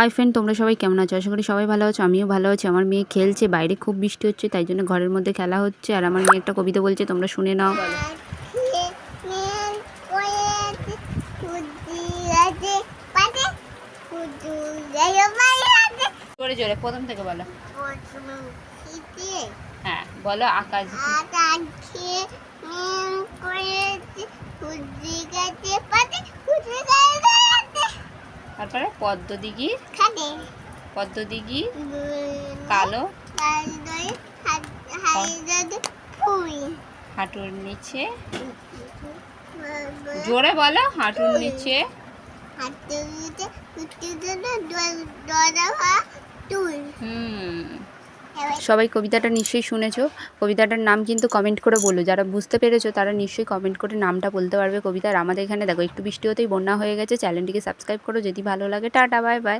Hi friend তোমরা সবাই কেমন আছো? আশা করি সবাই ভালো আছো আমিও ভালো আছি। আমার মেয়ে খেলছে বাইরে খুব বৃষ্টি হচ্ছে তাই জন্য ঘরের মধ্যে খেলা হচ্ছে। আর আমার মেয়ে একটা কবিতা বলছে তোমরা শুনে নাও। জোরে জোরে প্রথম থেকে বলো। হ্যাঁ বলো আকাশ। তারপরে পদ্ম দিঘির পদ্ম দিঘি কালো হাঁটুর নিচে। জোরে বলো হাঁটুর নিচে। হুম সবাই কবিতাটা নিশ্চয়ই শুনেছো। কবিতাটার নাম কিন্তু কমেন্ট করে বলো। যারা বুঝতে পেরেছ তারা নিশ্চয়ই কমেন্ট করে নামটা বলতে পারবে কবিতার। আমাদের এখানে দেখো, একটু বৃষ্টি হতেই বন্যা হয়ে গেছে। চ্যানেলটিকে সাবস্ক্রাইব করো যদি ভালো লাগে। Tata bye bye